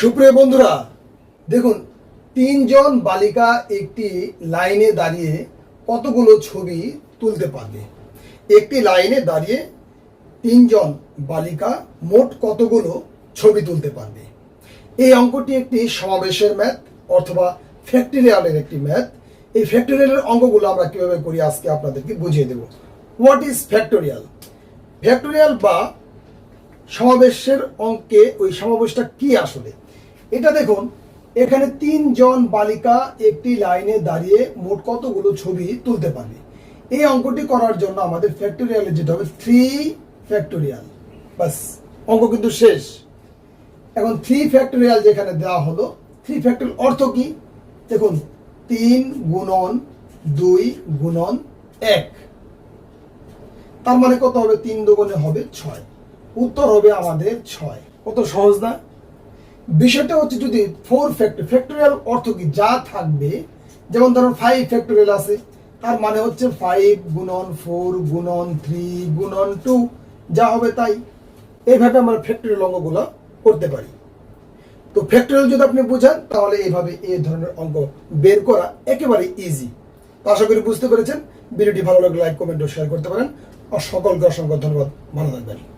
সুপ্রিয় বন্ধুরা, দেখুন, তিনজন বালিকা একটি লাইনে দাঁড়িয়ে কতগুলো ছবি তুলতে পারবে? একটি লাইনে দাঁড়িয়ে তিনজন বালিকা মোট কতগুলো ছবি তুলতে পারবে? এই অঙ্কটি একটি সমাবেশের ম্যাথ অথবা ফ্যাক্টরিয়ালের একটি ম্যাথ। এই ফ্যাক্টরিয়ালের অঙ্কগুলো আমরা কীভাবে করি আজকে আপনাদেরকে বুঝিয়ে দেব। What is factorial? ফ্যাক্টোরিয়াল বা সমাবেশের অঙ্কে ওই সমাবেশটা কি আসলে? এটা দেখুন, এখানে তিনজন বালিকা একটি লাইনে দাঁড়িয়ে মোট কতগুলো ছবি তুলতে পারবে? এই অঙ্কটি করার জন্য আমাদের ফ্যাক্টোরিয়ালে যেটা হবে থ্রি ফ্যাক্টোরিয়াল বাস অঙ্ক কিন্তু শেষ। এখন থ্রি ফ্যাক্টোরিয়াল যেখানে দেওয়া হলো থ্রি ফ্যাক্টোরিয়াল অর্থ কি? দেখুন, তিন গুণন দুই গুণন এক। তার মানে কত হবে? তিন দুগুণে হবে ছয়। উত্তর হবে আমাদের ছয়। কত সহজ না? বিষয়টা হচ্ছে যদি ফোর ফ্যাক্টর ফ্যাক্টোরিয়াল অর্থ কি? যা থাকবে, যেমন ধরুন ফাইভ ফ্যাক্টোরিয়াল আছে, তার মানে হচ্ছে ফাইভ গুণন ফোর গুণন থ্রি গুণন টু যা হবে তাই। এইভাবে আমরা ফ্যাক্টোরিয়াল অঙ্কগুলো করতে পারি। তো ফ্যাক্টোরিয়াল যদি আপনি বুঝান, তাহলে এইভাবে এই ধরনের অঙ্ক বের করা একেবারে ইজি তো আশা করি বুঝতে পেরেছেন। ভিডিওটি ভালো লাগলে লাইক কমেন্ট ও শেয়ার করতে পারেন। আর সকলকে অসংখ্য ধন্যবাদ। ভালো থাকবেন।